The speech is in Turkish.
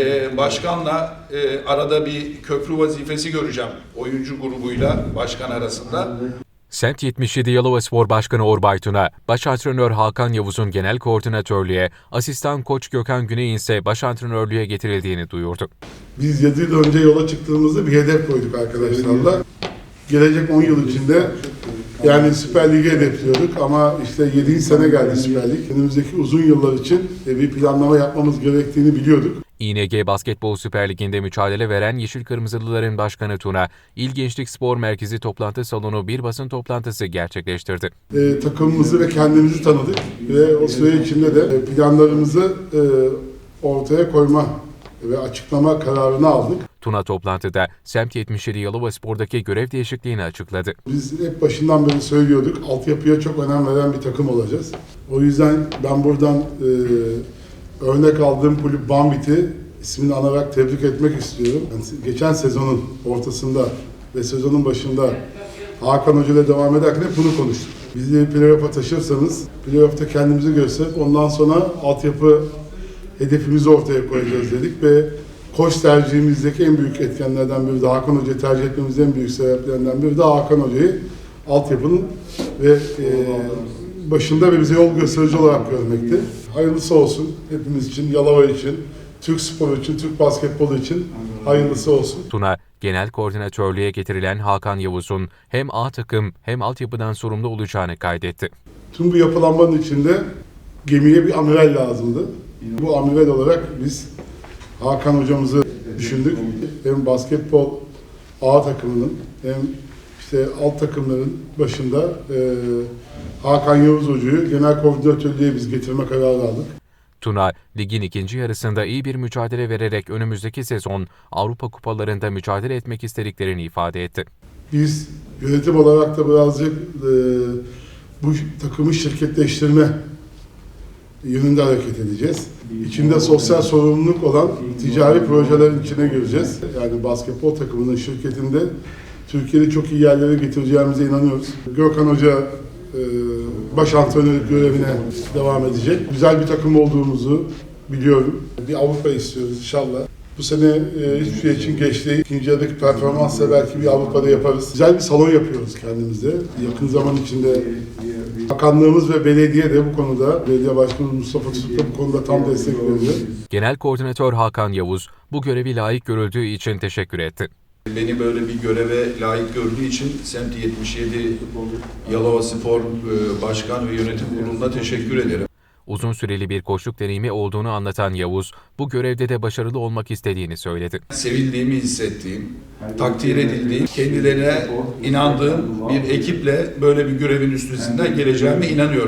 Ee, Başkanla e, arada bir köprü vazifesi göreceğim oyuncu grubuyla başkan arasında. Semt 77 Yalovaspor Başkanı Orbay Tuna, baş antrenör Hakan Yavuz'un genel koordinatörlüğe, asistan koç Gökhan Güney'in ise baş antrenörlüğe getirildiğini duyurdu. Biz 7 yıl önce yola çıktığımızda bir hedef koyduk arkadaşlarla. Gelecek 10 yıl içinde yani Süper Lig'i hedefliyorduk ama işte 7. sene geldi Süper Lig. Önümüzdeki uzun yıllar için e, bir planlama yapmamız gerektiğini biliyorduk. İNG Basketbol Süper Ligi'nde mücadele veren Yeşil Kırmızılıların Başkanı Tuna, İl Gençlik Spor Merkezi toplantı salonu bir basın toplantısı gerçekleştirdi. E, takımımızı ve kendimizi tanıdık ve o süre içinde de e, planlarımızı e, ortaya koyma ve açıklama kararını aldık. Tuna toplantıda Semt 77 Yalovaspor'daki görev değişikliğini açıkladı. Biz hep başından beri söylüyorduk, altyapıya çok önem veren bir takım olacağız. O yüzden ben buradan e, örnek aldığım kulüp Bambit'i ismini anarak tebrik etmek istiyorum. Yani geçen sezonun ortasında ve sezonun başında Hakan Hoca ile devam ederken hep bunu konuştuk. Bizi playoff'a taşırsanız, playoff'ta kendimizi gösterip ondan sonra altyapı hedefimizi ortaya koyacağız dedik ve koç tercihimizdeki en büyük etkenlerden biri de Hakan Hoca'yı tercih etmemizin en büyük sebeplerinden biri de Hakan Hoca'yı altyapının ve e, başında ve bize yol gösterici olarak görmekti. Hayırlısı olsun hepimiz için, Yalova için, Türk sporu için, Türk basketbolu için hayırlısı olsun. Tuna, genel koordinatörlüğe getirilen Hakan Yavuz'un hem A takım hem altyapıdan sorumlu olacağını kaydetti. Tüm bu yapılanmanın içinde gemiye bir amiral lazımdı. Bu amiral olarak biz Hakan hocamızı düşündük. Hem basketbol A takımının hem işte alt takımların başında e, Hakan Yavuz Hoca'yı genel koordinatörlüğe biz getirme kararı aldık. Tuna, ligin ikinci yarısında iyi bir mücadele vererek önümüzdeki sezon Avrupa kupalarında mücadele etmek istediklerini ifade etti. Biz yönetim olarak da birazcık e, bu takımı şirketleştirme yönünde hareket edeceğiz. İçinde sosyal sorumluluk olan ticari projelerin içine gireceğiz. Yani basketbol takımının şirketinde Türkiye'yi çok iyi yerlere getireceğimize inanıyoruz. Gökhan Hoca e, baş antrenörlük görevine devam edecek. Güzel bir takım olduğumuzu biliyorum. Bir Avrupa istiyoruz inşallah. Bu sene e, hiçbir şey için geç değil. İkinci yarıdaki performansla belki bir Avrupa'da yaparız. Güzel bir salon yapıyoruz kendimize. Yakın zaman içinde bakanlığımız ve belediye de bu konuda, belediye başkanı Mustafa Tutuk da bu konuda tam destek veriyor. Genel koordinatör Hakan Yavuz, bu görevi layık görüldüğü için teşekkür etti. Beni böyle bir göreve layık gördüğü için Semt 77 Yalova Spor e, Başkan ve Yönetim Kurulu'na teşekkür ederim. Uzun süreli bir koçluk deneyimi olduğunu anlatan Yavuz, bu görevde de başarılı olmak istediğini söyledi. Sevildiğimi hissettiğim, takdir edildiğim, kendilerine inandığım bir ekiple böyle bir görevin üstesinden geleceğime inanıyorum.